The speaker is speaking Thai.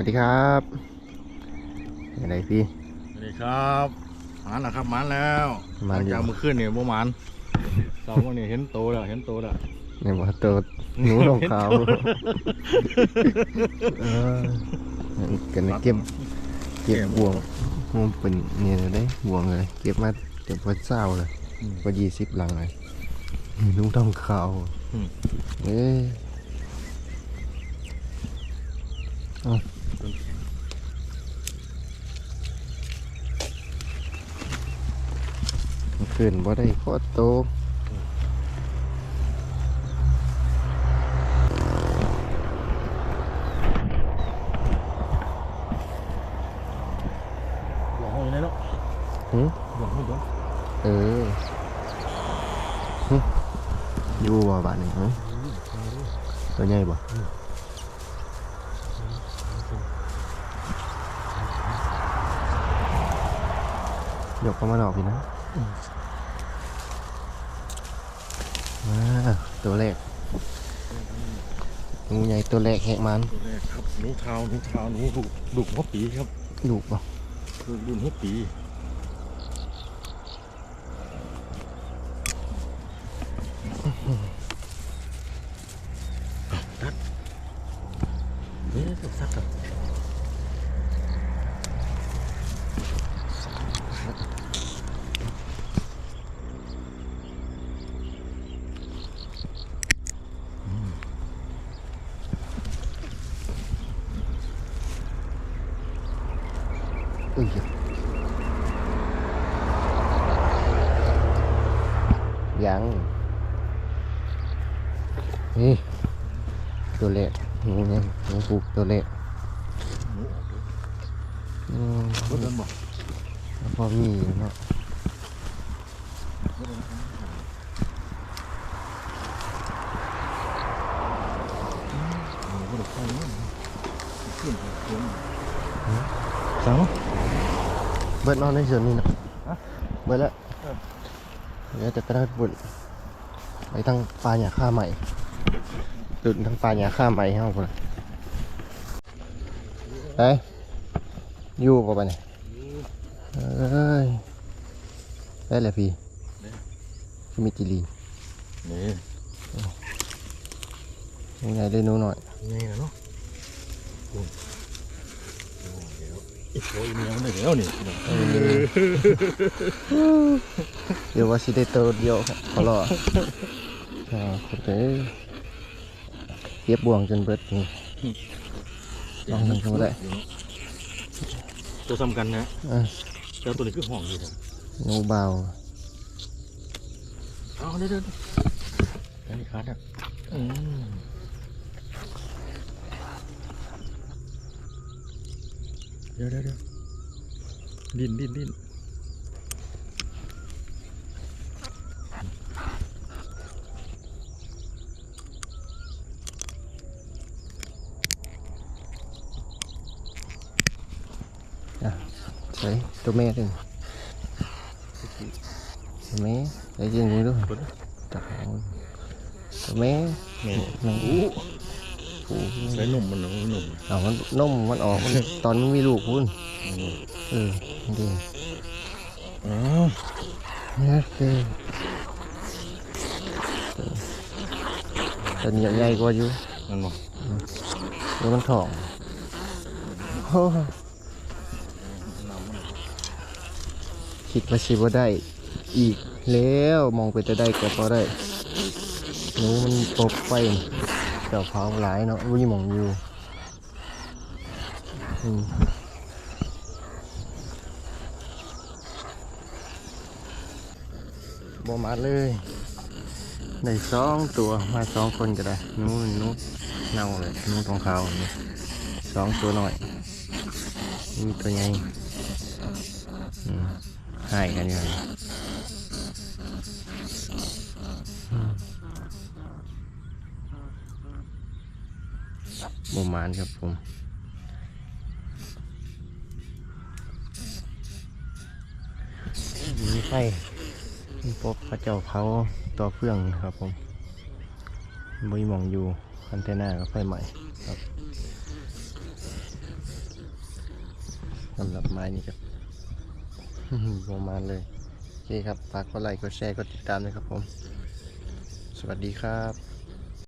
วัสดีครับอะไรพี่สวัสดีครับหมานแล้วครับหมานแล้วหมานอยู่หลังจากเมื่อคืนเนี่ยโมหมานเสาร์วันนี้เห็นโตแล้วเห็นโตแล้วเนี่ยบอกตัวหนูลงขาวเออกันเก็บเก็บบ่วงมันเป็นเนี่ยเลยได้บ่วงเลยเก็บมาเก็บพอเศร้าเลยพอยี่สิบหลังเลยลุงต้องขาวเอ้ยเอา ขึ้นบ่ได้โคตรโตหลงห้องอยู่ไหนเนาะหึหลงห้องอยู่เออหึอยู่บ่บ้านนี่หึตัวใหญ่บ่ยกเข้ามาดอกพี่นะมา ตัวแรกงูใหญ่ตัวแรกแหกมันตัวแรกครับหนูเทาหนูเทาหนูดุดุหัวปีครับลูกบ่คือดุหัวปีตัดเอ๊ะตกซักครับอุ้ยยังนี่ตัวเล็กงูเนี่ยงูปลูกตัวเล็กหนูออกเลยอืมรถเดินบ่ พอมีอยู่เนาะรถเดินหนูก็เด็กเข้าเนี่ยขึ้นไปขึ้นสั่งมั้งเบิดนอนในสวนนี่นะฮะเบิดแล้วเออเดี๋ยวจะกระดาษบุญไปทั้งปลาหยาค่าใหม่ดุดทั้งปลาหยาค่าใหม่ให้เราคนไปอยู่ป่ะปะเนี่ยเอ้ยได้เลยพี่คือมีจิลีนี่ยังไงเลยหนูหน่อยนี่นะเนาะโอ้ยโอ้ยเดี๋ยวอีก โอ้ยเมียมันได้แล้วนี่เดี๋ยวว่าสิได้โตเดียวขอรออ่าโอเคเก็บบ่วงจนเบิดนี่ลองหนึ่งก็ได้ตัวซ้ำกันนะอะแล้วตัวนี้คือห้องอยู่ครับหนูเบาเอาเดี๋ยวเดี๋ยวอันนี้ขาดอะอืม ดี๋ยวเดี๋ยวเดี๋ยวดิ้นดิ้นดิ้นใส่ตัวแม่ดึงตัวแม่ใส่ยิงมือด้วยจับเอาตัวแม่นี่หนูอู้ ผูใส่หนุ่มมันหนุ่มหนุ่มเอามันนมมันออกมันตอนมันมีลูกพุ่นนี่เออดีอ๋อเนี่ยคือตัวนี้ใหญ่กว่าอยู่มันบอกแล้วมันทองโอ้คิดว่าสิบ่ได้อีกแล้วมองไปจะได้ก็พอได้หนูมันตกไป เจ้าเผาหลายเนาะวุ้ยมองอยู่อืมบ่มาเลยได้สองตัวมาสองคนก็ได้นูหนูเน่าเลยนูทองเขาสองตัวหน่อยมีตัวใหญ่อืมให้กันอยู่ บมานครับผมมีไฟมีพบพระเจ้าเผาตัวเฟื่องครับผมบุยมองอยู่คันเทน่าก็ไฟใหม่ครับสำหรับไม้นี่ครับประมาณเลย โอเคครับ ฝากกดไลค์กดแชร์กดติดตามด้วยครับผม สวัสดีครับ